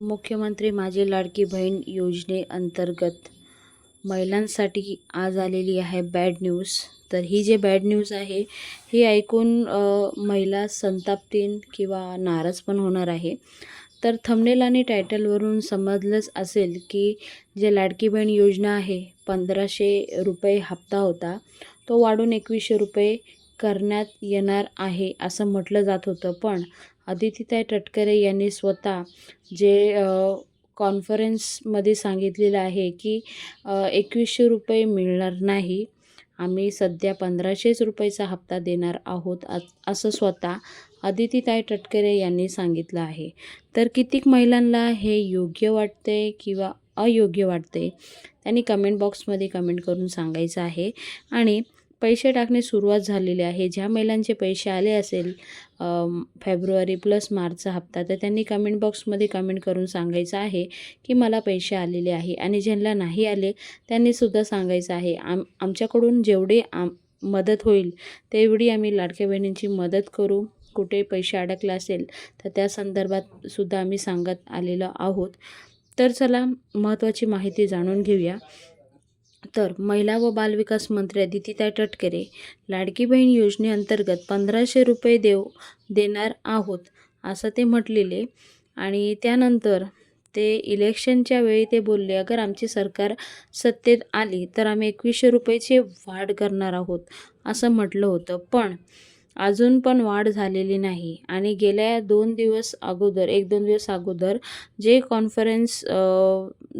मुख्यमंत्री माझी लाडकी बहीण योजनेअंतर्गत महिलांसाठी आज आलेली आहे बॅड न्यूज तर ही जे बॅड न्यूज आहे ही ऐकून महिला संतापतीन किंवा नाराज पण होणार आहे. तर थंबनेल आणि टायटलवरून समजलंच असेल की जे लाडकी बहीण योजना आहे पंधराशे रुपये हप्ता होता तो वाढून एकवीसशे रुपये करण्यात येणार आहे असं म्हटलं जात होतं. पण अदितीताई तटकरे यांनी स्वतः जे कॉन्फरन्समध्ये सांगितलेलं आहे की एकवीसशे रुपये मिळणार नाही आम्ही सध्या पंधराशेच रुपयाचा हप्ता देणार आहोत असं स्वतः अदितीताई तटकरे यांनी सांगितलं आहे. तर कितीक महिलांना हे योग्य वाटते किंवा अयोग्य वाटते? त्यांनी कमेंट बॉक्समध्ये कमेंट करून सांगायचं आहे. आणि पैसे टाकणे सुरुवात झालेली आहे. ज्या महिलांचे पैसे आले असेल फेब्रुवारी प्लस मार्चचा हप्ता तर त्यांनी कमेंट बॉक्समध्ये कमेंट करून सांगायचं आहे की मला पैसे आलेले आहे आणि ज्यांना नाही आले त्यांनीसुद्धा सांगायचं आहे. आम आमच्याकडून जेवढे आम मदत होईल तेवढी आम्ही लाडक्या बहिणींची मदत करू. कुठे पैसे अडकले असेल तर त्या संदर्भात सुद्धा आम्ही सांगत आलेलो आहोत. तर चला महत्त्वाची माहिती जाणून घेऊया. तर महिला व बालविकास मंत्री अदितीताई तटकरे लाडकी बहीण योजनेअंतर्गत पंधराशे रुपये देव देणार आहोत असं ते म्हटलेले. आणि त्यानंतर ते इलेक्शनच्या वेळी ते बोलले अगर आमची सरकार सत्तेत आली तर आम्ही एकवीसशे रुपयाची वाढ करणार आहोत असं म्हटलं होतं. पण अजून पण वाढ झालेली नाही. आणि गेल्या दोन दिवस अगोदर एक दोन दिवस अगोदर जे कॉन्फरन्स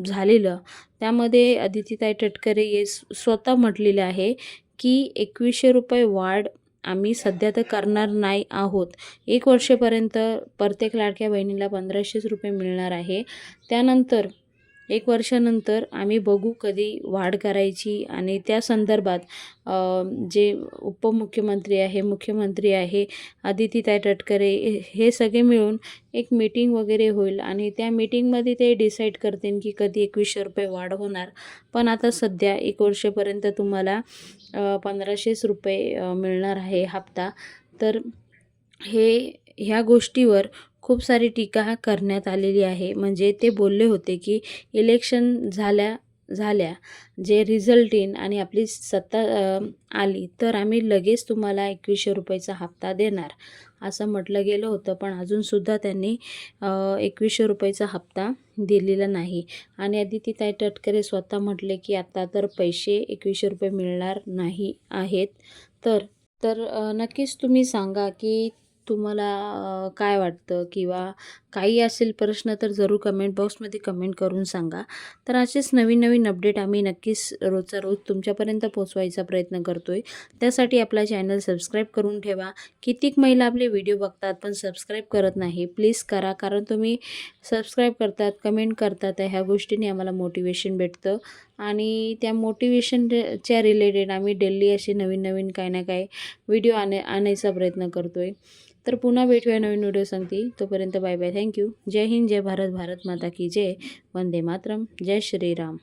झालेलं त्यामध्ये अदितीताई टटकरे हे स्वतः म्हटलेले आहे की एकवीसशे रुपये वाढ आम्ही सध्या तर करणार नाही आहोत. एक वर्षापर्यंत प्रत्येक लाडक्या बहिणीला पंधराशेच रुपये मिळणार आहे. त्यानंतर एक वर्षानंतर आम्ही बघू कधी वाढ करायची आणि त्या संदर्भात जे उपमुख्यमंत्री आहे मुख्यमंत्री आहे अदितीताई तटकरे हे- हे सगळे मिळून एक मीटिंग वगैरे होईल आणि त्या मीटिंगमध्ये ते डिसाईड करतील की कधी एकवीसशे रुपये वाढ होणार. पण आता सध्या एक वर्षापर्यंत तुम्हाला पंधराशेच रुपये मिळणार आहे हप्ता. तर हे ह्या गोष्टीवर खूप सारी टीका करण्यात आलेली आहे. म्हणजे ते बोलले होते की इलेक्शन झाल्या झाल्या जे रिझल्ट येईन आणि आपली सत्ता आली तर आम्ही लगेच तुम्हाला एकवीसशे रुपयाचा हप्ता देणार. असं म्हटलं गेलं होतं पण अजूनसुद्धा त्यांनी एकवीसशे रुपयाचा हप्ता दिलेला नाही. आणि अदितीताई तटकरे स्वतः म्हटले की आता तर पैसे एकवीसशे रुपये मिळणार नाही आहेत तर तर नक्कीच तुम्ही सांगा की तुम्हाला काय वाटतं? किंवा काही असेल प्रश्न तर जरूर कमेंट बॉक्समध्ये कमेंट करून सांगा. तर असेच नवीन नवीन अपडेट आम्ही नक्कीच रोजचा रोज तुमच्यापर्यंत पोचवायचा प्रयत्न करतो आहे त्यासाठी आपला चॅनल सबस्क्राईब करून ठेवा. कितीक महिला आपले व्हिडिओ बघतात पण सबस्क्राईब करत नाही प्लीज करा. कारण तुम्ही सबस्क्राईब करतात कमेंट करतात तर ह्या गोष्टीने आम्हाला मोटिवेशन भेटतं. आणि त्या मोटिवेशनच्या रिलेटेड आम्ही डेली असे नवीन नवीन काही ना काही व्हिडिओ आणे आणायचा प्रयत्न करतो आहे तर पुन्हा भेटूया नवीन व्हिडिओ सांगते. तोपर्यंत बाय बाय थँक्यू जय हिंद जय भारत भारत माता की जय. वंदे मातरम. जय श्रीराम.